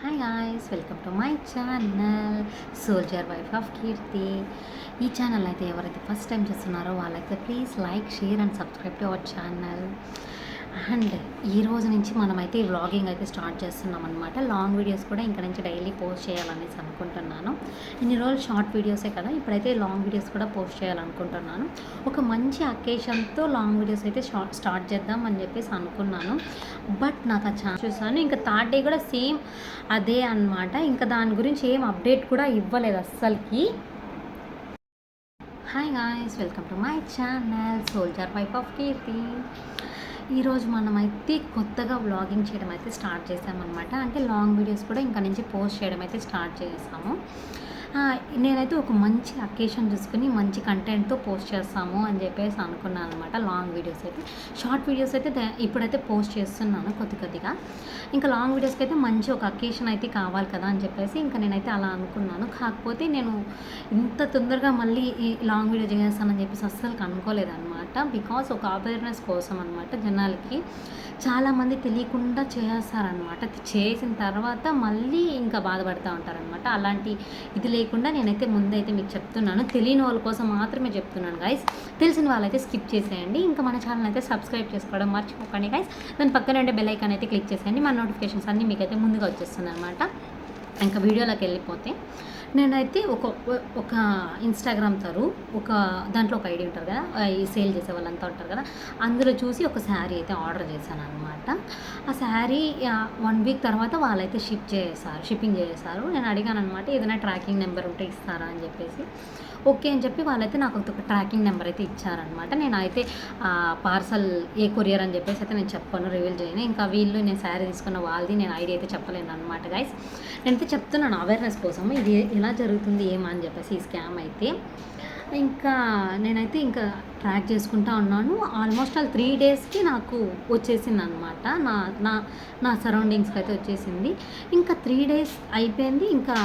Hi guys welcome to my channel soldier wife of Keerthi ఈ channel అయితే ఎవరైతే first time చూస్తున్నారో వాళ్ళైతే please like share and subscribe to our channel and ఈ రోజు నుంచి మనమైతే ఈ వ్లాగింగ్ అయితే స్టార్ట్ చేస్తున్నాం అనమాట లాంగ్ వీడియోస్ కూడా ఇంకా నుంచి డైలీ పోస్ట్ చేయాలనేసి అనుకుంటున్నాను. ఇన్ని రోజులు షార్ట్ వీడియోసే కదా ఇప్పుడైతే లాంగ్ వీడియోస్ కూడా పోస్ట్ చేయాలనుకుంటున్నాను. ఒక మంచి అకేషన్తో లాంగ్ వీడియోస్ అయితే షార్ట్ స్టార్ట్ చేద్దాం అని చెప్పేసి అనుకున్నాను. బట్ నాకు ఆ ఛాన్స్ చూసాను. ఇంకా థర్డ్ డే కూడా సేమ్ అదే అన్నమాట. ఇంకా దాని గురించి ఏం అప్డేట్ కూడా ఇవ్వలేదు అస్సలకి. Hi guys welcome to my channel soldier wife of Keerthi ఈరోజు మనమైతే కొత్తగా వ్లాగింగ్ చేయడం అయితే స్టార్ట్ చేసామన్నమాట. అంటే లాంగ్ వీడియోస్ కూడా ఇంకా నుంచి పోస్ట్ చేయడం అయితే స్టార్ట్ చేసాము. నేనైతే ఒక మంచి అకేషన్ చూసుకుని మంచి కంటెంట్తో పోస్ట్ చేస్తాము అని చెప్పేసి అనుకున్నాను అనమాట లాంగ్ వీడియోస్ అయితే. షార్ట్ వీడియోస్ అయితే ఇప్పుడైతే పోస్ట్ చేస్తున్నాను కొద్ది కొద్దిగా. ఇంకా లాంగ్ వీడియోస్కి అయితే మంచి ఒక అకేషన్ అయితే కావాలి కదా అని చెప్పేసి ఇంకా నేనైతే అలా అనుకున్నాను. కాకపోతే నేను ఇంత తొందరగా మళ్ళీ ఈ లాంగ్ వీడియో చేస్తానని చెప్పేసి అస్సలు అనుకోలేదన్నమాట బికాస్ ఒక అవేర్నెస్ కోసం అనమాట జనాలకి. చాలామంది తెలియకుండా చేస్తారనమాట చేసిన తర్వాత మళ్ళీ ఇంకా బాధపడుతూ ఉంటారనమాట అలాంటి ఇది లేకుండా నేనైతే ముందైతే మీకు చెప్తున్నాను. తెలియని వాళ్ళ కోసం మాత్రమే చెప్తున్నాను గైస్ తెలిసిన వాళ్ళైతే స్కిప్ చేసేయండి. ఇంకా మన ఛానల్ అయితే సబ్స్క్రైబ్ చేసుకోవడం మర్చిపోకండి గైస్ దాని పక్కన ఉండే బెల్ ఐకాన్ అయితే క్లిక్ చేసేయండి. మన నోటిఫికేషన్స్ అన్నీ మీకైతే ముందుగా వచ్చేస్తుంది అనమాట ఇంకా వీడియోలోకి వెళ్ళిపోతే నేనైతే ఒక ఒక ఇన్స్టాగ్రామ్ తరు ఒక దాంట్లో ఒక ఐడి ఉంటారు కదా ఈ సేల్ చేసే వాళ్ళంతా ఉంటారు కదా అందులో చూసి ఒక శారీ అయితే ఆర్డర్ చేశాను అనమాట ఆ శారీ వన్ వీక్ తర్వాత వాళ్ళైతే షిప్ చేసేసారు షిప్పింగ్ చేసేసారు నేను అడిగాను అనమాట ఏదైనా ట్రాకింగ్ నెంబర్ ఉంటే ఇస్తారా? అని చెప్పేసి. ఓకే అని చెప్పి వాళ్ళైతే నాకు ఒక ట్రాకింగ్ నెంబర్ అయితే ఇచ్చారనమాట నేను అయితే పార్సల్ ఏ కొరియర్ అని చెప్పేసి అయితే నేను చెప్పాను రివీల్ చేయను. ఇంకా వీళ్ళు నేను శారీ తీసుకున్న వాళ్ళది నేను ఐడియా అయితే చెప్పలేను అనమాట గైస్ నేనైతే చెప్తున్నాను అవేర్నెస్ కోసం ఇది ఎలా జరుగుతుంది ఏమా అని చెప్పేసి ఈ స్కామ్ అయితే. ఇంకా నేనైతే ఇంకా ట్రాక్ చేసుకుంటా ఉన్నాను. ఆల్మోస్ట్ ఆల్ త్రీ డేస్కి నాకు వచ్చేసింది అనమాట నా నా నా సరౌండింగ్స్కి అయితే వచ్చేసింది. ఇంకా త్రీ డేస్ అయిపోయింది. ఇంకా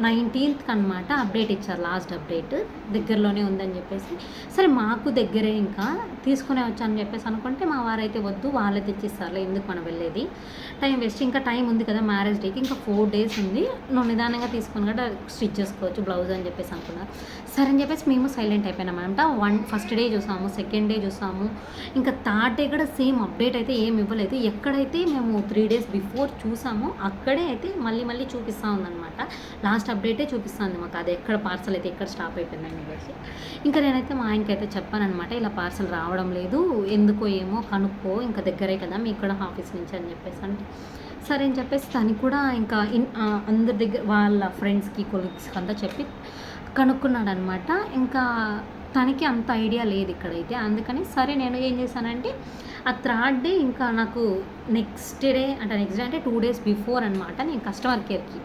నైన్టీన్త్కి అనమాట అప్డేట్ ఇచ్చారు లాస్ట్ అప్డేట్. దగ్గరలోనే ఉందని చెప్పేసి. సరే మాకు దగ్గరే ఇంకా. తీసుకునే వచ్చాను చెప్పేసి అనుకుంటే మా వారైతే వద్దు వాళ్ళే తెచ్చిస్తారులే ఎందుకు మనం వెళ్ళేది? Time waste. ఇంకా టైం ఉంది కదా మ్యారేజ్ డేకి ఇంకా ఫోర్ డేస్ ఉంది. నువ్వు నిదానంగా తీసుకుని కూడా స్టిచ్ చేసుకోవచ్చు బ్లౌజ్ అని చెప్పేసి అనుకున్నారు. సరే అని చెప్పేసి మేము సైలెంట్ అయిపోయినామంట వన్ ఫస్ట్ డే చూసాము సెకండ్ డే చూసాము. ఇంకా థర్డ్ డే కూడా సేమ్ అప్డేట్ అయితే ఏమి ఇవ్వలేదు. ఎక్కడైతే మేము త్రీ డేస్ బిఫోర్ చూసామో అక్కడే అయితే మళ్ళీ మళ్ళీ చూపిస్తూ ఉందన్నమాట. లాస్ట్ అప్డేటే చూపిస్తుంది మాకు. అది ఎక్కడ పార్సల్ అయితే ఎక్కడ స్టాప్ అయిపోయిందని చెప్పేసి. ఇంకా నేనైతే మా ఆయనకి అయితే చెప్పానమాట ఇలా పార్సల్ రావడం లేదు ఎందుకో ఏమో కనుక్కో ఇంకా దగ్గరే కదా మీకు కూడా ఆఫీస్ నుంచి అని చెప్పేసి అంటే సరే అని చెప్పేసి తనకి కూడా ఇంకా ఇన్ అందరి దగ్గర వాళ్ళ ఫ్రెండ్స్కి కొలీగ్స్కి అంతా చెప్పి కనుక్కున్నాడనమాట ఇంకా తనకి అంత ఐడియా లేదు ఇక్కడైతే. అందుకని సరే నేను ఏం చేశానంటే ఆ థర్డ్ డే ఇంకా నాకు నెక్స్ట్ డే అంటే నెక్స్ట్ డే అంటే టూ డేస్ బిఫోర్ అనమాట నేను కస్టమర్ కేర్కి.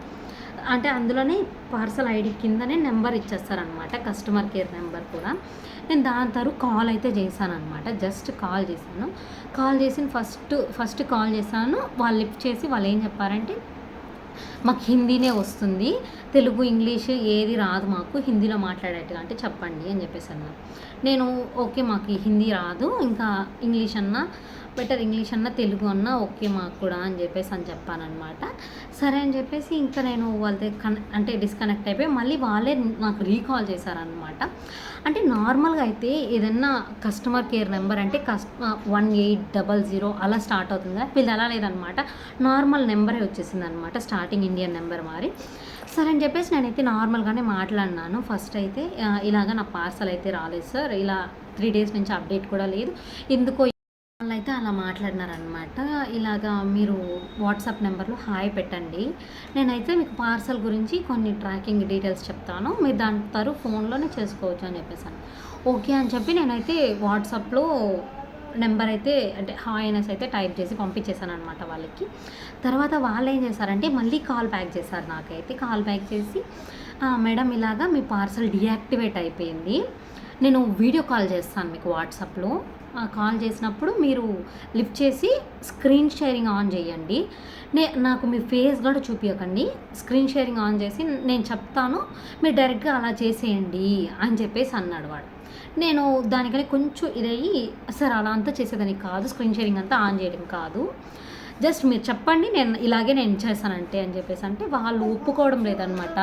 అంటే అందులోనే పార్సల్ ఐడి కిందనే నెంబర్ ఇచ్చేస్తారనమాట కస్టమర్ కేర్ నెంబర్ కూడా. నేను దాని తరు కాల్ అయితే చేశానమాట జస్ట్ కాల్ చేశాను. కాల్ చేసిన ఫస్ట్ ఫస్ట్ కాల్ చేశాను వాళ్ళు లిఫ్ట్ చేసి వాళ్ళు ఏం చెప్పారంటే మాకు హిందీనే వస్తుంది తెలుగు ఇంగ్లీష్ ఏది రాదు మాకు హిందీలో మాట్లాడేట్టుగా అంటే చెప్పండి అని చెప్పేసి అన్నారు. నేను ఓకే మాకు హిందీ రాదు ఇంకా ఇంగ్లీష్ అన్నా బెటర్ ఇంగ్లీష్ అన్నా తెలుగు అన్నా ఓకే మాకు కూడా అని చెప్పేసి అని చెప్పానమాట సరే అని చెప్పేసి ఇంకా నేను వాళ్ళతో కన్ అంటే డిస్కనెక్ట్ అయిపోయి మళ్ళీ వాళ్ళే నాకు రీకాల్ చేశారనమాట అంటే నార్మల్గా అయితే ఏదన్నా కస్టమర్ కేర్ నెంబర్ అంటే కస్ట్ వన్ ఎయిట్ డబల్ జీరో అలా స్టార్ట్ అవుతుంది? కదా వీళ్ళు అలా లేదనమాట నార్మల్ నెంబరే వచ్చేసింది అనమాట స్టార్టింగ్ ఇండియన్ నెంబర్ మరి. సరే అని చెప్పేసి నేనైతే నార్మల్గానే మాట్లాడినాను. ఫస్ట్ అయితే ఇలాగ నా పార్సల్ అయితే రాలేదు సార్. ఇలా త్రీ డేస్ నుంచి అప్డేట్ కూడా లేదు. ఎందుకో వాళ్ళు అయితే అలా మాట్లాడినారనమాట ఇలాగా మీరు వాట్సాప్ నెంబర్లో హాయ్ పెట్టండి. నేనైతే మీకు పార్సల్ గురించి కొన్ని ట్రాకింగ్ డీటెయిల్స్ చెప్తాను. మీరు దాని తరు ఫోన్లోనే చేసుకోవచ్చు అని చెప్పేసాను. ఓకే అని చెప్పి నేనైతే వాట్సాప్లో నెంబర్ అయితే అంటే హాయ్ అనేసి అయితే టైప్ చేసి పంపించేశాను అనమాట వాళ్ళకి. తర్వాత వాళ్ళు ఏం చేశారంటే మళ్ళీ కాల్ బ్యాక్ చేశారు నాకైతే. కాల్ బ్యాక్ చేసి మేడం ఇలాగా మీ పార్సల్ డియాక్టివేట్ అయిపోయింది. నేను వీడియో కాల్ చేస్తాను మీకు వాట్సాప్లో. కాల్ చేసినప్పుడు మీరు లిఫ్ట్ చేసి స్క్రీన్ షేరింగ్ ఆన్ చేయండి. నే నాకు మీ ఫేస్ కూడా చూపించకండి స్క్రీన్ షేరింగ్ ఆన్ చేసి నేను చెప్తాను మీరు డైరెక్ట్గా అలా చేసేయండి అని చెప్పేసి అన్నాడు వాడు. నేను దానికని కొంచెం ఇదయ్యి సార్ అలా అంతా చేసేదానికి కాదు స్క్రీన్ షేరింగ్ అంతా ఆన్ చేయడం కాదు. జస్ట్ మీరు చెప్పండి నేను ఇలాగే నేను చేస్తానంటే అని చెప్పేసి అంటే వాళ్ళు ఒప్పుకోవడం లేదనమాట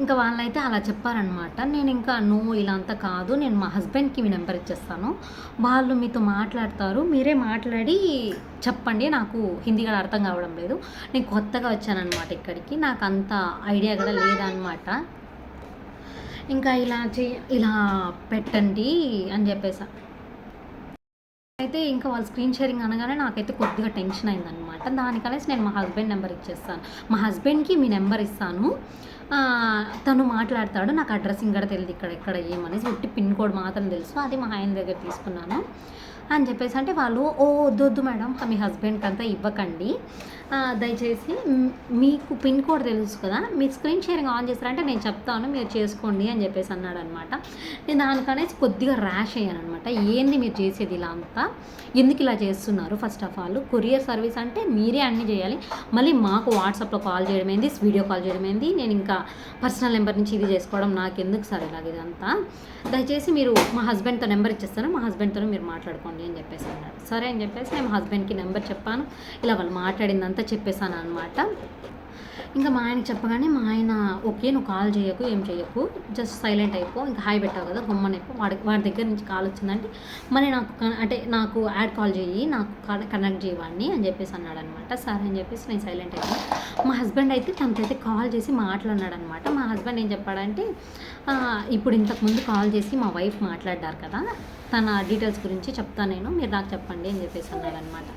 ఇంకా వాళ్ళైతే అలా చెప్పారనమాట నేను ఇంకా నో ఇలా అంతా కాదు. నేను మా హస్బెండ్కి మీ నెంబర్ ఇచ్చేస్తాను. వాళ్ళు మీతో మాట్లాడతారు. మీరే మాట్లాడి చెప్పండి. నాకు హిందీ కూడా అర్థం కావడం లేదు. నేను కొత్తగా వచ్చానమాట ఇక్కడికి. నాకు అంత ఐడియా కూడా లేదనమాట ఇంకా ఇలా చే ఇలా పెట్టండి అని చెప్పేసా. అయితే ఇంకా వాళ్ళు స్క్రీన్ షేరింగ్ అనగానే నాకైతే కొద్దిగా టెన్షన్ అయిందనమాట దానికనేసి నేను మా హస్బెండ్ నెంబర్ ఇచ్చేస్తాను. మా హస్బెండ్కి మీ నెంబర్ ఇస్తాను. తను మాట్లాడతాడు నాకు అడ్రస్ ఇంకా తెలియదు ఇక్కడ ఎక్కడ ఏమనేసి ఉట్టి పిన్ కోడ్ మాత్రం తెలుసు. అది మా ఆయన దగ్గర తీసుకున్నాను. అని చెప్పేసి అంటే వాళ్ళు ఓ వద్దు వద్దు మేడం మీ హస్బెండ్కి అంతా ఇవ్వకండి. దయచేసి మీకు పిన్ కోడ్ తెలుసు కదా మీరు స్క్రీన్ షేరింగ్ ఆన్ చేస్తారంటే నేను చెప్తాను మీరు చేసుకోండి అని చెప్పేసి అన్నాడు అనమాట నేను దానికనేసి కొద్దిగా ర్యాష్ అయ్యాను అనమాట ఏంది మీరు చేసేది ఇలా అంతా? ఎందుకు ఇలా చేస్తున్నారు? First of all courier service అంటే మీరే అన్నీ చేయాలి. మళ్ళీ మాకు వాట్సాప్లో కాల్ చేయడం ఏంది? వీడియో కాల్ చేయడం ఏంది? నేను ఇంకా పర్సనల్ నెంబర్ నుంచి ఇది చేసుకోవడం నాకు ఎందుకు సార్ ఇలాగ ఇదంతా? దయచేసి మీరు మా హస్బెండ్తో నెంబర్ ఇచ్చేస్తాను. మా హస్బెండ్తో మీరు మాట్లాడుకోండి అని చెప్పేసి అన్నాడు సరే అని చెప్పేసి నేను మా హస్బెండ్కి నెంబర్ చెప్పాను. ఇలా వాళ్ళు మాట్లాడిందంతా చెప్పేశాను అనమాట ఇంకా మా ఆయనకి చెప్పగానే మా ఆయన ఓకే నువ్వు కాల్ చేయకు ఏం చేయకు జస్ట్ సైలెంట్ అయిపో ఇంకా హాయ్ పెట్టావు కదా గమ్మని అయిపో వాడి వాడి దగ్గర నుంచి కాల్ వచ్చిందంటే మళ్ళీ నాకు అంటే నాకు యాడ్ కాల్ చేయి నాకు కనెక్ట్ చేయవాడిని అని చెప్పేసి అన్నాడు అనమాట సరే అని చెప్పేసి నేను సైలెంట్ అయిపోయాను. మా హస్బెండ్ అయితే తనకైతే కాల్ చేసి మాట్లాడినాడు అనమాట మా హస్బెండ్ ఏం చెప్పాడంటే ఇప్పుడు ఇంతకుముందు కాల్ చేసి మా వైఫ్ మాట్లాడారు కదా తన డీటెయిల్స్ గురించి చెప్తా నేను మీరు నాకు చెప్పండి అని చెప్పేసి అన్నాడు అనమాట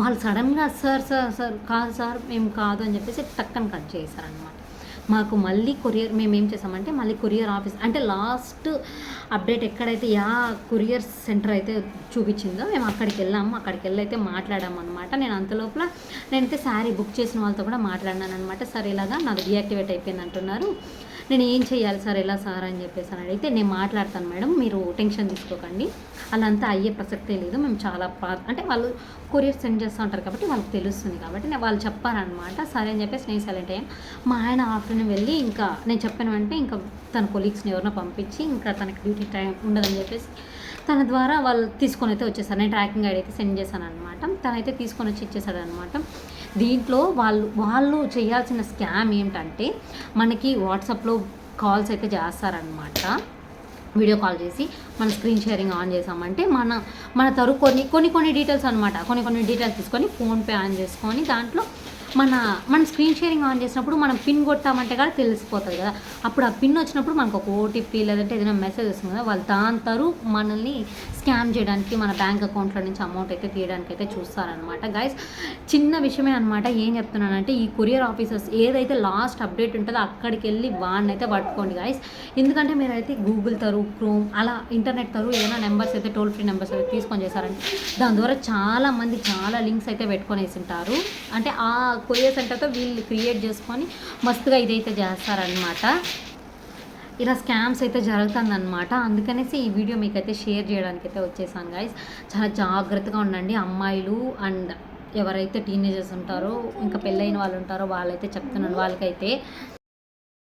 వాళ్ళు సడన్గా సార్ సార్ సార్ కాదు సార్ మేము కాదు అని చెప్పేసి టక్కన కట్ చేశారనమాట. మాకు మళ్ళీ కొరియర్ మేము ఏం చేసామంటే మళ్ళీ కొరియర్ ఆఫీస్ అంటే లాస్ట్ అప్డేట్ ఎక్కడైతే యా కొరియర్ సెంటర్ అయితే చూపించిందో మేము అక్కడికి వెళ్ళాము. అక్కడికి వెళ్ళి అయితే మాట్లాడాము అనమాట నేను అంతలోపల నేనైతే శారీ బుక్ చేసిన వాళ్ళతో కూడా మాట్లాడినాను అనమాట సరే ఇలాగా నాకు డియాక్టివేట్ అయిపోయింది అంటున్నారు. నేను ఏం చేయాలి సార్? ఎలా సార్? అని చెప్పేసి అని అడిగితే నేను మాట్లాడతాను మేడం మీరు టెన్షన్ తీసుకోకండి. అలా అయ్యే ప్రసక్తే లేదు. మేము చాలా పా అంటే వాళ్ళు కొరియర్ సెండ్ చేస్తూ ఉంటారు కాబట్టి వాళ్ళకి తెలుస్తుంది కాబట్టి నేను వాళ్ళు చెప్పారనమాట సరే అని చెప్పేసి నేను సైలెంట్ అయ్యాను. మా ఆయన అతను వెళ్ళి ఇంకా నేను చెప్పాను అంటే ఇంకా తన కొలీగ్స్ని ఎవరినో పంపించి ఇంకా తనకి డ్యూటీ టైం ఉండదని చెప్పేసి తన ద్వారా వాళ్ళు తీసుకొని అయితే వచ్చేసారు. నేను ట్రాకింగ్ ఐడి అయితే సెండ్ చేశాను అనమాట తనైతే తీసుకొని వచ్చి ఇచ్చేసాడు అనమాట దీంట్లో వాళ్ళు వాళ్ళు చేయాల్సిన స్కామ్ ఏంటంటే మనకి వాట్సాప్లో కాల్స్ అయితే చేస్తారనమాట వీడియో కాల్ చేసి మన స్క్రీన్ షేరింగ్ ఆన్ చేసామంటే మన మన తరు కొన్ని కొన్ని కొన్ని డీటెయిల్స్ అనమాట కొన్ని కొన్ని డీటెయిల్స్ తీసుకొని ఫోన్పే ఆన్ చేసుకొని దాంట్లో మన మన స్క్రీన్ షేరింగ్ ఆన్ చేసినప్పుడు మనం పిన్ కొట్టామంటే కూడా తెలిసిపోతుంది కదా. అప్పుడు ఆ పిన్ వచ్చినప్పుడు మనకు ఒక ఓటీపీ లేదంటే ఏదైనా మెసేజ్ వస్తుంది కదా వాళ్ళు దాని తరు మనల్ని స్కామ్ చేయడానికి మన బ్యాంక్ అకౌంట్లో నుంచి అమౌంట్ అయితే తీయడానికి అయితే చూస్తారనమాట గైస్ చిన్న విషయమే అనమాట ఏం చెప్తున్నానంటే ఈ కొరియర్ ఆఫీసర్స్ ఏదైతే లాస్ట్ అప్డేట్ ఉంటుందో అక్కడికి వెళ్ళి వాడిని అయితే పట్టుకోండి గైస్ ఎందుకంటే మీరైతే గూగుల్ తరు క్రోమ్ అలా ఇంటర్నెట్ తరు ఏదైనా నెంబర్స్ అయితే టోల్ ఫ్రీ నెంబర్స్ అయితే తీసుకొని చేశారంటే దాని ద్వారా చాలా మంది చాలా లింక్స్ అయితే పెట్టుకొని ఉంటారు. అంటే ఆ కొరియర్ సెంటర్తో వీళ్ళు క్రియేట్ చేసుకొని మస్తుగా ఇదైతే చేస్తారనమాట ఇలా స్కామ్స్ అయితే జరుగుతుందన్నమాట. అందుకనేసి ఈ వీడియో మీకైతే షేర్ చేయడానికి అయితే వచ్చేసాను గైస్ చాలా జాగ్రత్తగా ఉండండి. అమ్మాయిలు అండ్ ఎవరైతే టీనేజర్స్ ఉంటారో ఇంకా పెళ్ళైన వాళ్ళు ఉంటారో వాళ్ళైతే చెప్తున్నాను. వాళ్ళకైతే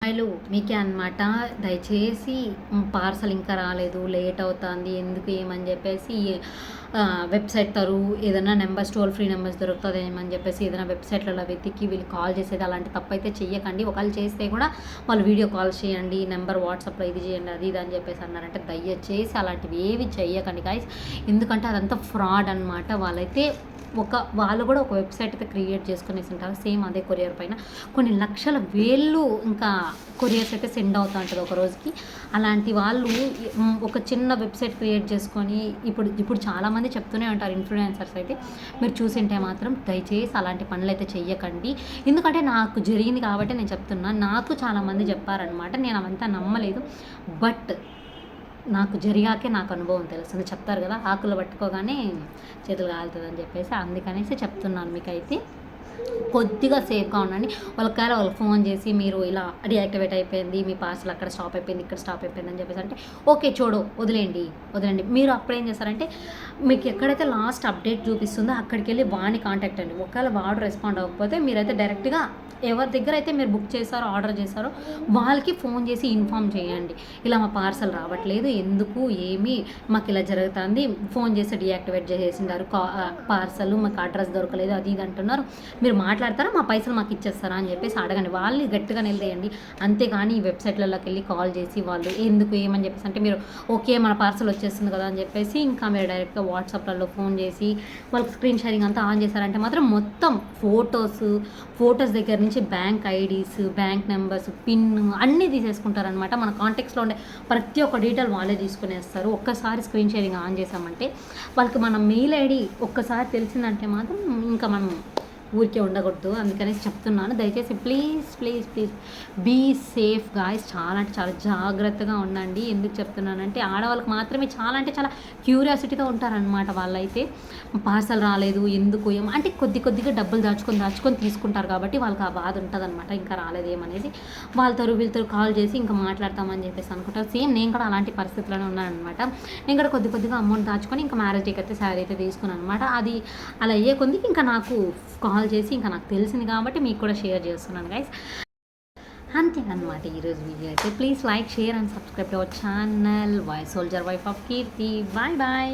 అమ్మాయిలు మీకే అనమాట దయచేసి పార్సల్ ఇంకా రాలేదు లేట్ అవుతుంది ఎందుకు ఏమని చెప్పేసి వెబ్సైట్ తరు ఏదైనా నెంబర్స్ టోల్ ఫ్రీ నెంబర్స్ దొరుకుతుంది ఏమని చెప్పేసి ఏదైనా వెబ్సైట్లలో వెతికి వీళ్ళు కాల్ చేసేది అలాంటి తప్పైతే చెయ్యకండి. ఒకవేళ చేస్తే కూడా వాళ్ళు వీడియో కాల్ చేయండి నెంబర్ వాట్సాప్లో ఇది చేయండి అది ఇది అని చెప్పేసి అన్నారంటే దయచేసి అలాంటివి ఏవి చెయ్యకండి గాయస్ ఎందుకంటే అదంతా ఫ్రాడ్ అనమాట వాళ్ళైతే ఒక వాళ్ళు కూడా ఒక వెబ్సైట్ అయితే క్రియేట్ చేసుకునేసి ఉంటారు. సేమ్ అదే కొరియర్ పైన. కొన్ని లక్షల వేళ్ళు ఇంకా కొరియర్స్ అయితే సెండ్ అవుతూ ఉంటుంది ఒక రోజుకి. అలాంటి వాళ్ళు ఒక చిన్న వెబ్సైట్ క్రియేట్ చేసుకొని ఇప్పుడు ఇప్పుడు చాలామంది చెప్తూనే ఉంటారు ఇన్ఫ్లుయెన్సర్స్ అయితే. మీరు చూసింటే మాత్రం దయచేసి అలాంటి పనులు అయితే చెయ్యకండి. ఎందుకంటే నాకు జరిగింది కాబట్టి నేను చెప్తున్నా. నాకు చాలామంది చెప్పారనమాట నేను అవంతా నమ్మలేదు. బట్ నాకు జరిగాకే నాకు అనుభవం తెలుస్తుంది చెప్తారు కదా ఆకులు పట్టుకోగానే చేతులు కాలుతుంది అని చెప్పేసి అందుకనేసి చెప్తున్నాను మీకైతే. కొద్దిగా సేఫ్గా ఉండండి. వాళ్ళకాల వాళ్ళకి ఫోన్ చేసి మీరు ఇలా డియాక్టివేట్ అయిపోయింది మీ పార్సల్ అక్కడ స్టాప్ అయిపోయింది ఇక్కడ స్టాప్ అయిపోయింది అని చెప్పేసి అంటే ఓకే చూడు వదిలేండి వదిలేండి మీరు అప్పుడు ఏం చేస్తారంటే మీకు ఎక్కడైతే లాస్ట్ అప్డేట్ చూపిస్తుందో అక్కడికి వెళ్ళి వాడిని కాంటాక్ట్ అండి. ఒకవేళ వాడు రెస్పాండ్ అవ్వకపోతే మీరైతే డైరెక్ట్గా ఎవరి దగ్గర అయితే మీరు బుక్ చేశారో ఆర్డర్ చేశారో వాళ్ళకి ఫోన్ చేసి ఇన్ఫామ్ చేయండి. ఇలా మా పార్సల్ రావట్లేదు ఎందుకు ఏమి మాకు ఇలా జరుగుతుంది ఫోన్ చేసి డియాక్టివేట్ చేసేసిండారు కా పార్సల్ మాకు అడ్రస్ దొరకలేదు అది ఇది అంటున్నారు మీరు మాట్లాడతారా? మా పైసలు మాకు ఇచ్చేస్తారా? అని చెప్పేసి అడగండి. వాళ్ళని గట్టిగా నిలదేయండి అంతేగాని ఈ వెబ్సైట్లలోకి వెళ్ళి కాల్ చేసి వాళ్ళు ఎందుకు? ఏమని? చెప్పేసి అంటే మీరు ఓకే మన పార్సల్ వచ్చేస్తుంది కదా అని చెప్పేసి ఇంకా మీరు డైరెక్ట్గా వాట్సాప్లలో ఫోన్ చేసి వాళ్ళకి స్క్రీన్ షేరింగ్ అంతా ఆన్ చేశారంటే మాత్రం మొత్తం ఫొటోస్ ఫొటోస్ దగ్గర నుంచి bank IDs bank numbers pin అన్నీ తీసేసుకుంటారనమాట మన కాంటాక్ట్స్లో ఉండే ప్రతి ఒక్క డీటెయిల్ వాళ్ళే తీసుకునేస్తారు. ఒక్కసారి స్క్రీన్ షేరింగ్ ఆన్ చేసామంటే వాళ్ళకి మన మెయిల్ ఐడి ఒక్కసారి తెలిసిందంటే మాత్రం ఇంకా మనం ఊరికే ఉండకూడదు. అందుకనే చెప్తున్నాను. దయచేసి please please please. Be safe guys. చాలా అంటే చాలా జాగ్రత్తగా ఉండండి. ఎందుకు చెప్తున్నానంటే ఆడవాళ్ళకి మాత్రమే చాలా అంటే చాలా క్యూరియాసిటీతో ఉంటారనమాట వాళ్ళైతే. పార్సల్ రాలేదు ఎందుకు ఏం అంటే కొద్ది కొద్దిగా డబ్బులు దాచుకొని దాచుకొని తీసుకుంటారు కాబట్టి వాళ్ళకి ఆ బాధ ఉంటుంది అనమాట ఇంకా రాలేదు ఏమనేది. వాళ్ళతో వీళ్ళతో కాల్ చేసి ఇంకా మాట్లాడతామని చెప్పేసి అనుకుంటారు. సేమ్ నేను కూడా అలాంటి పరిస్థితుల్లోనే ఉన్నాను అనమాట నేను కూడా కొద్ది కొద్దిగా అమౌంట్ దాచుకొని ఇంకా మ్యారేజ్ అయితే శారీ అయితే తీసుకున్నాను అనమాట అది అలా అయ్యే కొద్ది ఇంకా నాకు కాల్ చేసి ఇంకా నాకు తెలిసింది కాబట్టి మీకు కూడా షేర్ చేస్తున్నాను గైస్ అంతేనమాట ఈరోజు వీడియో అయితే. Please like share and subscribe our channel voice soldier wife of Keerthi bye bye